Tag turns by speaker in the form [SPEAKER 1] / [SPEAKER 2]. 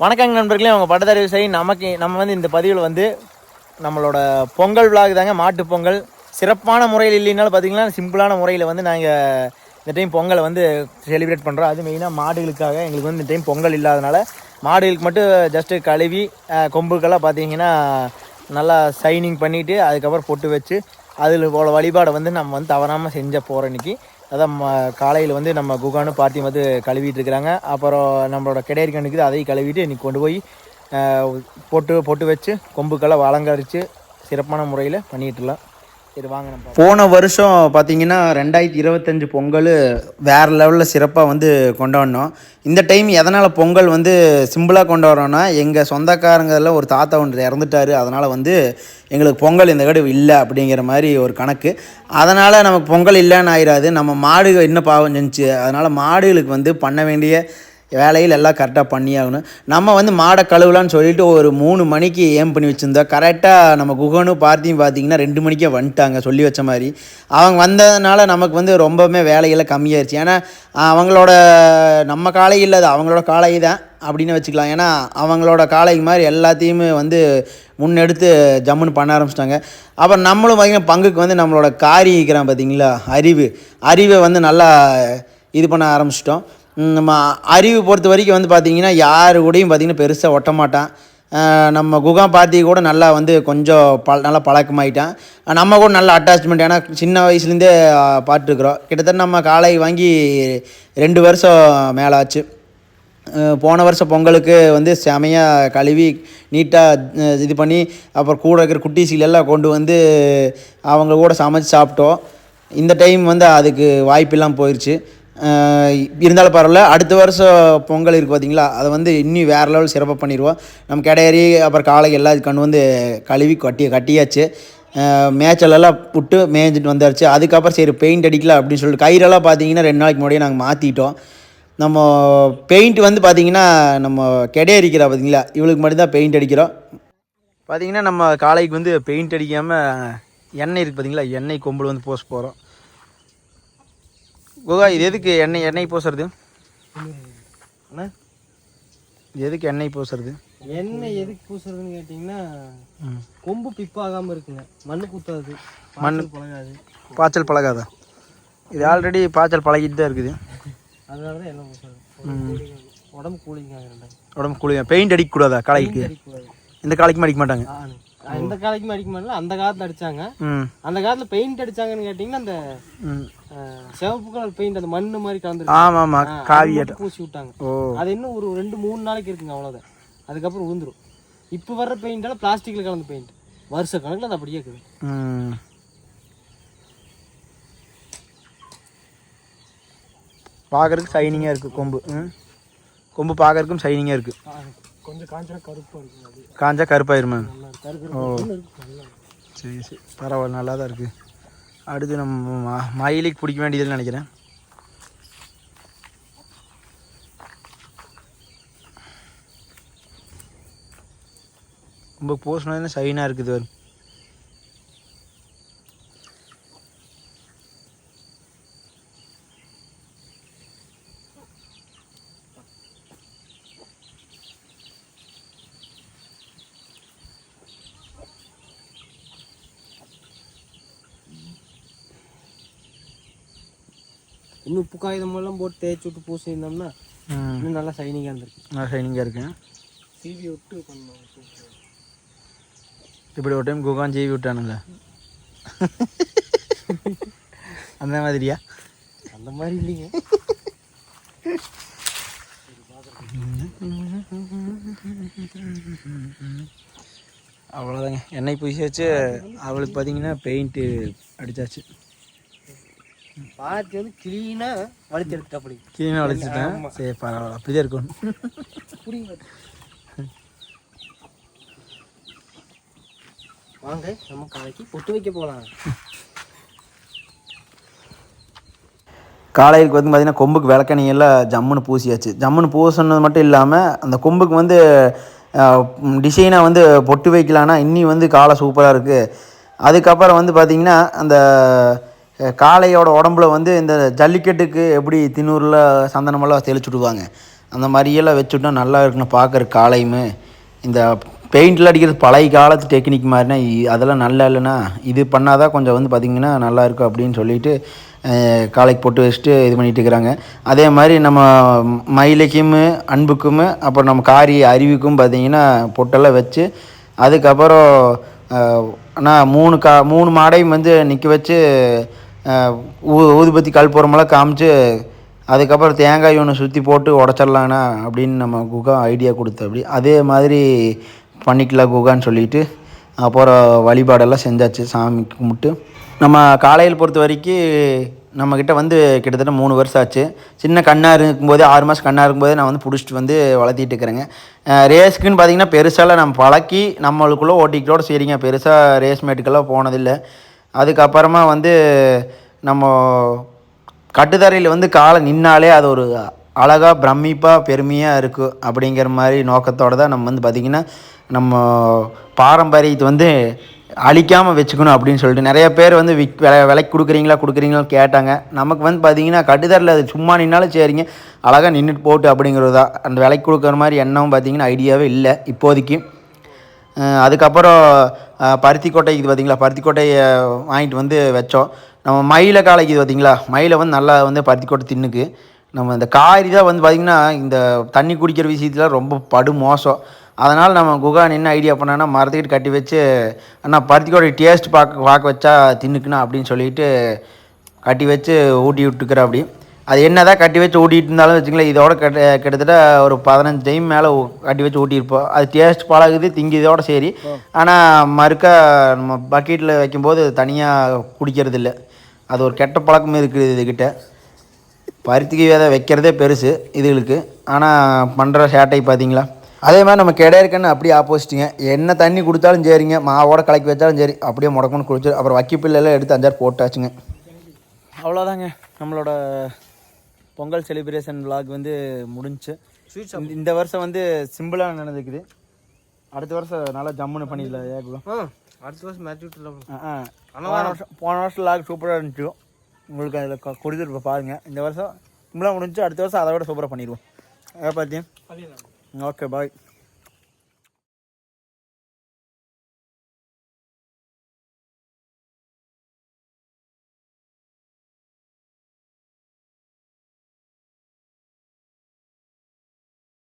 [SPEAKER 1] வணக்கங்க நண்பர்களே. அவங்க பட்டதாரி விவசாயி நமக்கு நம்ம வந்து இந்த பதிவில் வந்து நம்மளோட பொங்கல் விழாக்கு தாங்க மாட்டு பொங்கல். சிறப்பான முறையில் இல்லைனாலும் பார்த்தீங்கன்னா சிம்பிளான முறையில் வந்து நாங்கள் இந்த டைம் பொங்கலை வந்து செலிப்ரேட் பண்ணுறோம் அது மெயினாக மாடுகளுக்காக எங்களுக்கு வந்து இந்த டைம் பொங்கல் இல்லாதனால மாடுகளுக்கு மட்டும் ஜஸ்ட்டு கழுவி கொம்புக்கெல்லாம் பார்த்தீங்கன்னா நல்லா சைனிங் பண்ணிவிட்டு அதுக்கப்புறம் பொட்டு வச்சு அதில் போல வழிபாடை வந்து நம்ம வந்து தவறாமல் செஞ்ச போகிற இன்றைக்கி அதான் காலையில் வந்து நம்ம குகானு பாட்டி வந்து கழுவிட்டு இருக்கிறாங்க. அப்புறம் நம்மளோட கிடையறி கண்ணுக்கு அதையும் கழுவிட்டு இன்னைக்கு கொண்டு போய் போட்டு பொட்டு பொட்டு வச்சு கொம்புக்கெல்லாம் அலங்கரித்து சிறப்பான முறையில் பண்ணிட்டுலாம். சரி வாங்க நம்ம
[SPEAKER 2] போன வருஷம் பார்த்தீங்கன்னா ரெண்டாயிரத்தி இருபத்தஞ்சு பொங்கல் வேறு லெவலில் சிறப்பாக வந்து கொண்டாடினோம் இந்த டைம் எதனால் பொங்கல் வந்து சிம்பிளாக கொண்டாடுறோன்னா எங்கள் சொந்தக்காரங்களில் ஒரு தாத்தா ஒன்று இறந்துட்டாரு. அதனால் வந்து எங்களுக்கு பொங்கல் இந்த கடை இல்லை அப்படிங்கிற மாதிரி ஒரு கணக்கு. அதனால் நமக்கு பொங்கல் இல்லைன்னு ஆயிராது. நம்ம மாடு என்ன பாவம் செஞ்சு அதனால் மாடுகளுக்கு வந்து பண்ண வேண்டிய வேலையில் எல்லாம் கரெக்டாக பண்ணியாகணும். நம்ம வந்து மாடை கழுவலான்னு சொல்லிட்டு ஒரு மூணு மணிக்கு ஏம் பண்ணி வச்சுருந்தோம். கரெக்டாக நம்ம குகனும் பார்த்தியும் பார்த்தீங்கன்னா ரெண்டு மணிக்கே வந்துட்டாங்க சொல்லி வச்ச மாதிரி. அவங்க வந்ததுனால நமக்கு வந்து ரொம்பவுமே வேலையெல்லாம் கம்மியாயிருச்சு. ஏன்னா அவங்களோட நம்ம காலை இல்லை அது அவங்களோட காலை தான் அப்படின்னு வச்சுக்கலாம். ஏன்னா அவங்களோட காலைக்கு மாதிரி எல்லாத்தையுமே வந்து முன்னெடுத்து ஜம்முன்னு பண்ண ஆரம்பிச்சிட்டாங்க. அப்புறம் நம்மளும் பார்த்தீங்கன்னா பங்குக்கு வந்து நம்மளோட காரிக்கிறான் இருக்கிறான் பார்த்தீங்களா அறிவு. அறிவை வந்து நல்லா இது பண்ண ஆரம்பிச்சிட்டோம். நம்ம அறிவு பொறுத்த வரைக்கும் வந்து பார்த்திங்கன்னா யார் கூடயும் பார்த்திங்கன்னா பெருசாக ஒட்ட மாட்டான். நம்ம குகா பாத்தி கூட நல்லா வந்து கொஞ்சம் ப நல்லா பழக்கமாயிட்டான். நம்ம கூட நல்ல அட்டாச்மெண்ட் ஏன்னா சின்ன வயசுலேருந்தே பார்த்துருக்குறோம் கிட்டத்தட்ட நம்ம காலை வாங்கி ரெண்டு வருஷம் மேலே ஆச்சு. போன வருஷம் பொங்கலுக்கு வந்து செமையாக கழுவி நீட்டாக இது பண்ணி அப்புறம் கூட இருக்கிற குட்டீசிகள் எல்லாம் கொண்டு வந்து அவங்க கூட சமைச்சு சாப்பிட்டோம். இந்த டைம் வந்து அதுக்கு வாய்ப்பெல்லாம் போயிடுச்சு இருந்தாலும் பரவாயில்ல. அடுத்த வருஷம் பொங்கல் இருக்குது பார்த்தீங்களா அதை வந்து இன்னும் வேறு லெவல் சிறப்பாக பண்ணிடுவோம். நம்ம கிடையறி அப்புறம் காலை எல்லாம் கண்டு வந்து கழுவி கட்டி கட்டியாச்சு. அஹ் மேய்ச்சலெல்லாம் மேய்ஞ்சிட்டு வந்தாச்சு. அதுக்கப்புறம் சரி பெயிண்ட் அடிக்கலாம் அப்படின்னு சொல்லிட்டு கயிறெல்லாம் பார்த்தீங்கன்னா ரெண்டு நாளைக்கு முன்னாடியே நாங்கள் மாற்றிட்டோம் நம்ம பெயிண்ட் வந்து பார்த்தீங்கன்னா நம்ம கிடையறிக்கிறா பார்த்தீங்களா இவளுக்கு மட்டும்தான் பெயிண்ட் அடிக்கிறோம்.
[SPEAKER 1] பார்த்தீங்கன்னா நம்ம காலைக்கு வந்து பெயிண்ட் அடிக்காமல் எண்ணெய் இருக்குது பார்த்தீங்களா எண்ணெய் கொம்பில் வந்து போஸ்ட் போகிறோம் குகா இது எதுக்கு எண்ணெய் எண்ணெய் பூசுறது?
[SPEAKER 3] அண்ணா,
[SPEAKER 1] இது எதுக்கு எண்ணெய் பூசுறது?
[SPEAKER 3] எண்ணெய் எதுக்கு பூசுறதுன்னு கேட்டிங்கன்னா. கொம்பு பிப்பாகாமல் இருக்குங்க. மண்ணு குத்தாது. பாய்ச்சல் பழகாது.
[SPEAKER 1] பாய்ச்சல் பழகாதா? இது ஆல்ரெடி பாய்ச்சல் பழகிட்டு தான் இருக்குது.
[SPEAKER 3] அதனால தான் எண்ணெய் பூசுறது. உடம்பு ரெண்டாங்க
[SPEAKER 1] உடம்பு குளிய பெயிண்ட் அடிக்கக்கூடாதா காலைக்கு இந்த காலைக்குமே அடிக்க மாட்டாங்க.
[SPEAKER 3] ஆ, இந்த காலத்துக்கும் அடிக்க மாட்டல அந்த காலத்துல அடிச்சாங்க. அந்த காலத்துல பெயிண்ட் அடிச்சாங்கன்னு கேட்டிங்கன்னா அந்த சிவப்பு கலர் பெயிண்ட் அந்த மண்ணு மாதிரி கலந்துருக்கு
[SPEAKER 1] ஆமாம் ஆமாம்
[SPEAKER 3] ஆ, அது
[SPEAKER 1] காவிய
[SPEAKER 3] மட்டும் பூசி விட்டாங்க. அது இன்னும் ஒரு ரெண்டு மூணு நாளைக்கு இருக்குங்க அவ்வளோதான் அதுக்கப்புறம் உழுந்துரும். இப்போ வர்ற பெயிண்டால பிளாஸ்டிக்ல கலந்த பெயிண்ட். வருஷ கணக்கில் அது அப்படியே இருக்குது.
[SPEAKER 1] பார்க்கறதுக்கு ஷைனிங்காக இருக்குது கொம்பு. கொம்பு பார்க்கறதுக்கும் ஷைனிங்காக இருக்குது
[SPEAKER 3] கொஞ்சம் காஞ்சா கருப்பாக இருக்குங்க அது.
[SPEAKER 1] காஞ்சா கருப்பாயிருமா? ஓ. சரி சரி. பரவாயில்ல நல்லா தான் இருக்குது அடுத்து நம்ம மயிலுக்கு பிடிக்க வேண்டியதுன்னு நினைக்கிறேன். ரொம்ப போஸ்ட்னா ஷைனாக இருக்குது பாரு.
[SPEAKER 3] இன்னும் உப்பு காகிதம் எல்லாம் போட்டு தேய்ச்சி விட்டு பூசியிருந்தோம்னா
[SPEAKER 1] ம்
[SPEAKER 3] இன்னும் நல்லா ஷைனிங்காக இருந்திருக்கு.
[SPEAKER 1] நல்லா ஷைனிங்காக இருக்கு.
[SPEAKER 3] சீவி விட்டு பண்ணோம்
[SPEAKER 1] இப்படி ஒரு டைம் குகான் ஜெய்வி விட்டானுங்க அந்த மாதிரியா?
[SPEAKER 3] அந்த மாதிரி இல்லைங்க.
[SPEAKER 1] அவ்வளோதாங்க எண்ணெய் பூசியாச்சு அவளுக்கு பார்த்தீங்கன்னா பெயிண்ட்டு அடிச்சாச்சு.
[SPEAKER 3] பார்த்து வந்து க்ளீனாக வலிச்சு எடுத்துட்டா அப்படி.
[SPEAKER 1] கீழே அடிச்சுட்டேன் சரி பரவாயில்ல. அப்படிதான் இருக்கும்
[SPEAKER 3] வாங்க நம்ம காலைக்கு பொட்டு வைக்க போகலாம்
[SPEAKER 2] காலையிலுக்கு வந்து பார்த்திங்கன்னா கொம்புக்கு விளக்கணியெல்லாம் ஜம்முன்னு பூசியாச்சு. ஜம்முன்னு பூசினது மட்டும் இல்லாமல் அந்த கொம்புக்கு வந்து டிசைனாக வந்து பொட்டு வைக்கலான்னா இன்னி வந்து காலை சூப்பராக இருக்குது அதுக்கப்புறம் வந்து பார்த்திங்கன்னா அந்த காளையோட உடம்புல வந்து இந்த ஜல்லிக்கட்டுக்கு எப்படி தின்னூரில் சந்தனமெல்லாம் தெளிச்சு விடுவாங்க அந்த மாதிரியெல்லாம் வச்சுட்டா நல்லா இருக்குன்னு பார்க்குற காளையுமே. இந்த பெயிண்டில் அடிக்கிறது பழைய காலத்து டெக்னிக் மாதிரினா அதெல்லாம் நல்லா இல்லைன்னா இது பண்ணாதான் கொஞ்சம் வந்து பார்த்திங்கன்னா நல்லாயிருக்கும் அப்படின்னு சொல்லிட்டு காளைக்கு காலைக்கு போட்டு வச்சுட்டு இது பண்ணிகிட்டு இருக்கிறாங்க. அதே மாதிரி நம்ம மயிலைக்கும் அன்புக்கும் அப்புறம் நம்ம காரி அருவிக்கும் பார்த்திங்கன்னா பொட்டெல்லாம் வச்சு அதுக்கப்புறம் ஆனால் மூணு கா மூணு மாடையும் வந்து நிற்க வச்சு ஊதுபத்தி கல்பூரமெல்லாம் காமிச்சு அதுக்கப்புறம் தேங்காய் ஒன்று சுற்றி போட்டு உடச்சிடலாண்ணா அப்படின்னு நம்ம குகா ஐடியா கொடுத்த அப்படி அதே மாதிரி பண்ணிக்கலாம் குகான்னு சொல்லிட்டு அப்புறம் வழிபாடெல்லாம் செஞ்சாச்சு சாமி கும்பிட்டு. நம்ம காலையில் பொறுத்த வரைக்கும் நம்மக்கிட்ட வந்து கிட்டத்தட்ட மூணு வருஷம் ஆச்சு. சின்ன கண்ணாக இருக்கும்போது ஆறு மாதம் கண்ணாக இருக்கும்போது நான் வந்து பிடிச்சிட்டு வந்து வளர்த்திட்டு இருக்கிறேங்க. ரேஸ்க்குன்னு பார்த்தீங்கன்னா பெருசாலாம் நம்ம பழக்கி நம்மளுக்குள்ளே ஓட்டிக்கிட்டோட சரிங்க. பெருசாக ரேஸ் மேட்டுக்கெல்லாம் போனதில்லை. அதுக்கப்புறமா வந்து நம்ம கட்டுத்தரையில் வந்து காலை நின்னாலே அது ஒரு அழகாக பிரமிப்பாக பெருமையாக இருக்கும் அப்படிங்கிற மாதிரி நோக்கத்தோடு தான் நம்ம வந்து பார்த்திங்கன்னா நம்ம பாரம்பரியத்தை வந்து அழிக்காமல் வச்சுக்கணும் அப்படின்னு சொல்லிட்டு நிறைய பேர் வந்து விக் விலை விலைக்கு கொடுக்குறீங்களா கொடுக்குறீங்களான்னு கேட்டாங்க. நமக்கு வந்து பார்த்திங்கன்னா கட்டுதரில் அது சும்மா நின்னாலும் சரிங்க அழகாக நின்றுட்டு போட்டு அப்படிங்கிறது தான். அந்த விலைக்கு கொடுக்குற மாதிரி எண்ணம் பார்த்திங்கன்னா ஐடியாவே இல்லை. இப்போதைக்கு அதுக்கப்புறம் அஹ் பருத்தி கொட்டை இது பார்த்தீங்களா பருத்தி கொட்டையை வாங்கிட்டு வந்து வச்சோம். நம்ம மயிலை காலைக்கு இது பார்த்தீங்களா மயிலை வந்து நல்லா வந்து பருத்தி கொட்டை தின்னுக்கு. நம்ம இந்த காரி தான் வந்து பார்த்திங்கன்னா இந்த தண்ணி குடிக்கிற விஷயத்தில் ரொம்ப படு மோசம். அதனால் நம்ம குகான் என்ன ஐடியா பண்ணோன்னா மரத்துக்கிட்டு கட்டி வச்சு அண்ணா பருத்தி டேஸ்ட் பார்க்க பார்க்க வச்சா தின்னுக்குண்ணா அப்படின்னு சொல்லிட்டு கட்டி வச்சு ஊட்டி விட்டுக்கிற அப்படி அது என்னதான் கட்டி வச்சு ஊட்டிட்டு இருந்தாலும் வச்சுங்களேன் இதோட கிட்ட கிட்டத்தட்ட ஒரு பதினஞ்சு டைம் மேலே கட்டி வச்சு ஊட்டியிருப்போம் அது டேஸ்ட் பழகுது திங்கிதோட சரி. ஆனால் மறுக்கா நம்ம பக்கெட்டில் வைக்கும்போது தனியாக குடிக்கிறது இல்லை அது ஒரு கெட்ட பழக்கம் இருக்குது இதுக்கிட்ட பருத்திக்கு விதை வைக்கிறதே பெருசு இதுகளுக்கு. ஆனால் பண்ணுற சேட்டை பார்த்தீங்களா அதே மாதிரி நம்ம கிடையாதுக்குன்னு அப்படியே ஆப்போசிட்டுங்க என்ன தண்ணி கொடுத்தாலும் சரிங்க. மாவோட கலக்கி வச்சாலும் சரி. அப்படியே முடக்கணும்னு குடிச்சு அப்புறம் வக்கி பிள்ளைலாம் எடுத்து அஞ்சாறு போட்டாச்சுங்க.
[SPEAKER 1] அவ்வளோதாங்க நம்மளோட பொங்கல் செலிப்ரேஷன் vlog வந்து முடிஞ்சுச்சு இந்த- வருஷம் வந்து சிம்பிளாக நடந்துக்குது. அடுத்த வருஷம் நல்லா ஜம்முன்னு பண்ணிடலாம் ஏகுலம்
[SPEAKER 3] அடுத்த வருஷம் மேட்ச் விட்டுலாம்
[SPEAKER 1] போன வருஷம் போன வருஷம் லாக் சூப்பராக இருந்துச்சு உங்களுக்கு அதில் கொடுத்துருப்ப பாருங்க. இந்த வருஷம் சிம்பிளாக முடிஞ்சு அடுத்த வருஷம் அதை விட சூப்பராக பண்ணிடுவோம். அதை பார்த்தியும் ஓகே பாய்